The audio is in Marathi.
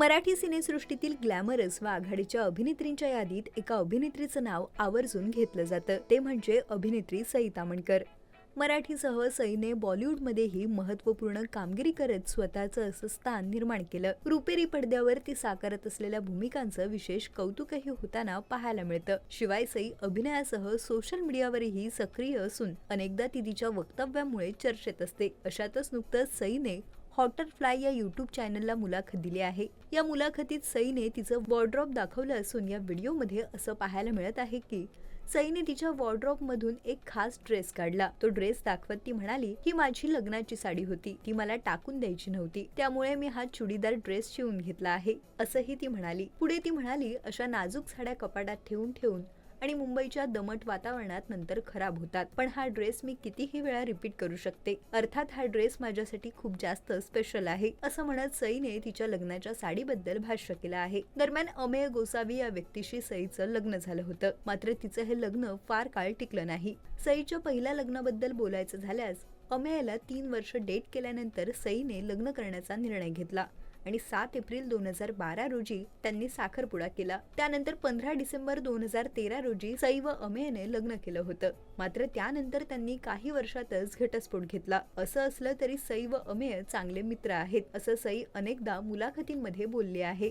मराठी सिनेसृष्टीतील ग्लॅमरस व आघाडीच्या अभिनेत्रींच्या यादीत एका अभिनेत्रीचं नाव आवर्जून घेतलं जातं. ते म्हणजे अभिनेत्री सई तामणकर मराठीसह सईने बॉलिवूडमध्येही महत्त्वपूर्ण कामगिरी करत स्वतःचं असं स्थान निर्माण केलं. रुपेरी पडद्यावर ती साकारत असलेल्या भूमिकांचं विशेष कौतुकही होताना पाहायला मिळतं. शिवाय सई अभिनयासह सोशल मीडियावरही सक्रिय असून अनेकदा ती तिच्या वक्तव्यामुळे चर्चेत असते. अशातच नुकतंच सईने हॉटरफ्लाय या यूट्यूब चॅनलला मुलाखत दिली आहे. या मुलाखतीत सईने तिचं वॉर्ड्रॉप दाखवलं असून या व्हिडिओमध्ये असं पाहायला मिळत आहे की सईने तिच्या वॉर्ड्रॉप मधून एक खास ड्रेस काढला. तो ड्रेस दाखवत ती म्हणाली ही माझी लग्नाची साडी होती. ती मला टाकून द्यायची नव्हती. त्यामुळे मी हा चुडीदार ड्रेस शिवून घेतला आहे. असंही ती म्हणाली. पुढे ती म्हणाली अशा नाजूक साड्या कपाटात ठेवून ठेवून आणि मुंबईच्या दमट वातावरणात नंतर खराब होतात. पण हा ड्रेस मी कितीही वेळा रिपीट करू शकते. अर्थात हा ड्रेस माझ्यासाठी खूप जास्त स्पेशल आहे असं म्हणत सईने तिच्या लग्नाच्या साडीबद्दल भाष्य केलं आहे. दरम्यान अमेय गोसावी या व्यक्तीशी सईचं लग्न झालं होतं. मात्र तिचं हे लग्न फार काळ टिकलं नाही. सईच्या पहिल्या लग्नाबद्दल बोलायचं झाल्यास अमेयला तीन वर्ष डेट केल्यानंतर सईने लग्न करण्याचा निर्णय घेतला आणि सात एप्रिल दोन हजार बारा रोजी त्यांनी साखरपुडा केला. त्यानंतर पंधरा डिसेंबर दोन हजार तेरा रोजी सई व अमेयने लग्न केलं होतं. मात्र त्यानंतर त्यांनी काही वर्षातच घटस्फोट घेतला. असं असलं तरी सई व अमेय चांगले मित्र आहेत असं सई अनेकदा मुलाखतींमध्ये बोलली आहे.